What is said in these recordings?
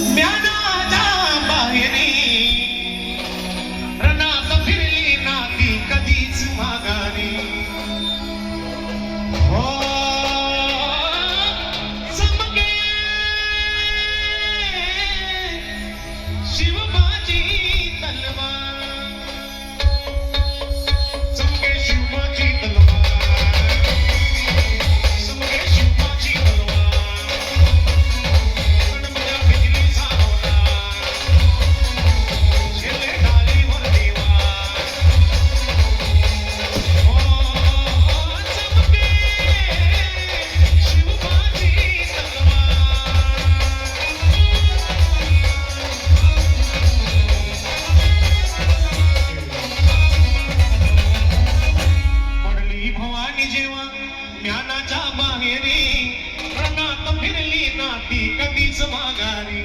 म्यानाच्या बाहेरी. रणात फिरली नाती कधीच माघारी. हो. ज्ञानाच्या बाहेरी रणात फिरली नाती कधीच माघारी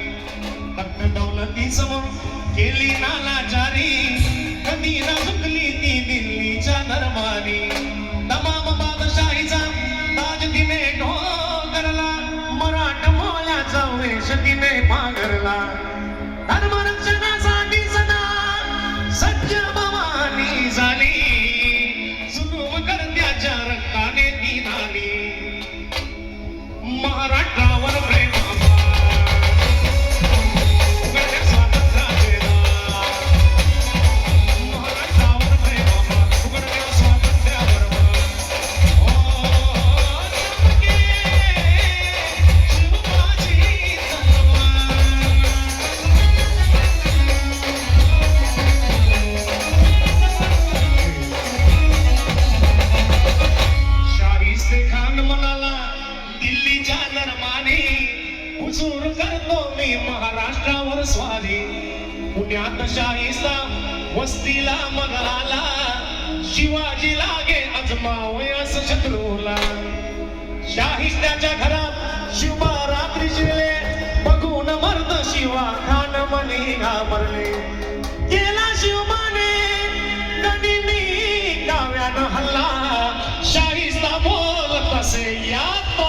फक्त दौलती समोर केली नाला जारी कधी ना झुकली ती दिल्लीच्या दरबारी तमाम बादशाहीचा ताज तिने ढोकरला मराठ मोल्याचा वेश तिने पांघरला धर्मरक्षण मंजूर करतो मी महाराष्ट्रावर स्वारी. पुण्यात शाहीचा वस्तीला मगाला. शिवाजी लागे अजमावयास शत्रूला. शाहिस्त्याच्या घरात शिवा रात्री शिरले. बघून मर्द शिवा खान मनी घाबरले. गेला शिवमाने नदीनी काव्यानं हल्ला. शाहिस्ता बोल कसे यात